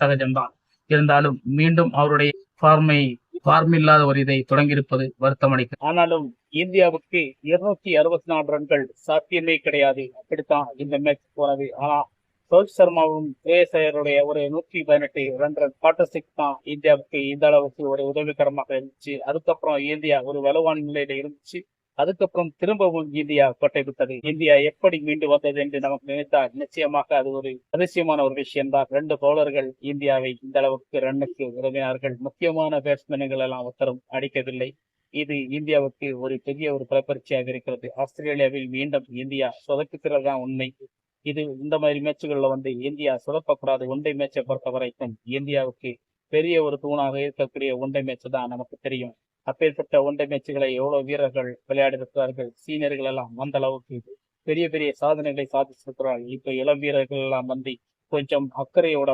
சகஜம்தான். இருந்தாலும் மீண்டும் அவருடைய ஃபார்மை ஃபார்ம் இல்லாத ஒரு இதை தொடங்கியிருப்பது வருத்தம் அளிக்கிறது. ஆனாலும் இந்தியாவுக்கு இருநூத்தி அறுபத்தி நாலு ரன்கள் சாத்தியமே கிடையாது. அப்படித்தான் இந்த மேட்ச் போனது. ஆனா ரோஹித் சர்மாவும் ஜெயசேகருடைய ஒரு நூற்றி பதினெட்டு ரன் பார்ட்னர்ஷிப் தான் இந்தியாவுக்கு இந்த அளவுக்கு ஒரு உதவிகரமாக இருந்துச்சு. அதுக்கப்புறம் இந்தியா ஒரு வலுவான நிலையில இருந்துச்சு. அதுக்கப்புறம் திரும்பவும் இந்தியா கொட்டை விட்டது. இந்தியா எப்படி மீண்டு வந்தது என்று நமக்கு நினைத்தால் நிச்சயமாக அது ஒரு அதிசயமான ஒரு விஷயம் தான். ரெண்டு பவுலர்கள் இந்தியாவை இந்த அளவுக்கு ரன்னுக்கு உதவினார்கள். முக்கியமான பேட்ஸ்மேன்கள் எல்லாம் ஒருத்தரும் அடிக்கவில்லை. இது இந்தியாவுக்கு ஒரு பெரிய ஒரு பலப்பரிச்சையாக இருக்கிறது. ஆஸ்திரேலியாவில் மீண்டும் இந்தியா சொதப்புகிறது உண்மை. இது இந்த மாதிரி மேட்சுகள்ல வந்து இந்தியா சுதப்பக்கூடாது. ஒன்றை மேட்சை பொறுத்த வரைக்கும் இந்தியாவுக்கு பெரிய ஒரு தூணாக இருக்கக்கூடிய ஒன்றை மேட்ச் தான் நமக்கு தெரியும். அப்பேற்பட்ட ஒன்றை மேட்சுகளை எவ்வளவு வீரர்கள் விளையாடிருக்கிறார்கள் சீனியர்கள் எல்லாம் அந்த அளவுக்கு பெரிய பெரிய சாதனைகளை சாதிச்சிருக்கிறார்கள் இப்ப இளம் வீரர்கள் எல்லாம் வந்து கொஞ்சம் அக்கறையோட